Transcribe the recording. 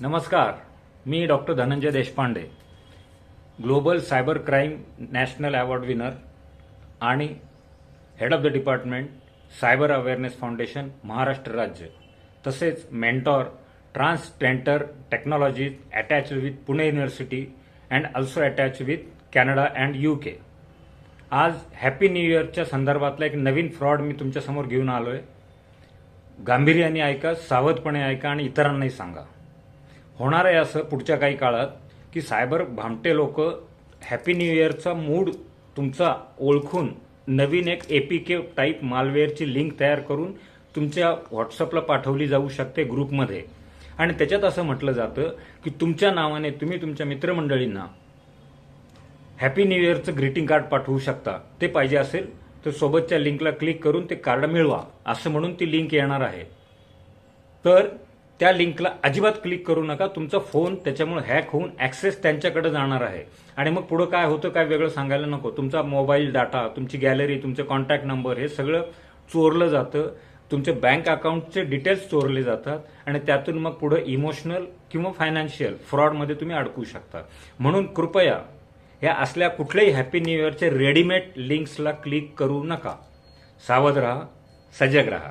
नमस्कार मी doctor Dhananjay Deshpande global cyber crime national award winner आणि head of the department cyber awareness foundation Maharashtra राज्य तसेच mentor ट्रान्सटेंटर technologies attach with Pune university and also attach with Canada and U K. आज happy new इयरच्या संदर्भातला एक नवीन fraud मी तुमच्यासमोर घेऊन आलो आहे गांभीर्याने ऐका सावधपणे ऐका आणि इतरांनाही सांगा. होणार आहे असं पुढच्या काही काळात की सायबर भामटे लोक हॅपी न्यू इयरचा मूड तुमचा ओळखून नवीन एक एपीके टाईप मालवेअरची लिंक तयार करून तुमच्या व्हॉट्सअपला पाठवली जाऊ शकते ग्रुपमध्ये. आणि त्याच्यात असं म्हटलं जातं की तुमच्या नावाने तुम्ही तुमच्या मित्रमंडळींना हॅपी न्यू इयरचं ग्रीटिंग कार्ड पाठवू शकता. ते पाहिजे असेल तर सोबतच्या लिंकला क्लिक करून ते कार्ड मिळवा असं म्हणून ती लिंक येणार आहे. तर त्या लिंकला अजिबात क्लिक करू नका. तुमचा फोन त्याच्यामुळे हॅक होऊन ऍक्सेस त्यांच्याकडे जाणार आहे. आणि मग पुढं काय होतं काय वेगळं सांगायला नको. तुमचा मोबाईल डाटा तुमची गॅलरी तुमचे कॉन्टॅक्ट नंबर हे सगळं चोरलं जातं. तुमचे बँक अकाउंटचे डिटेल्स चोरले जातात. आणि त्यातून मग पुढे इमोशनल किंवा फायनान्शियल फ्रॉडमध्ये तुम्ही अडकू शकता. म्हणून कृपया या असल्या कुठल्याही हॅपी न्यू इयरचे रेडीमेड लिंक्सला क्लिक करू नका. सावध राहा सजग राहा.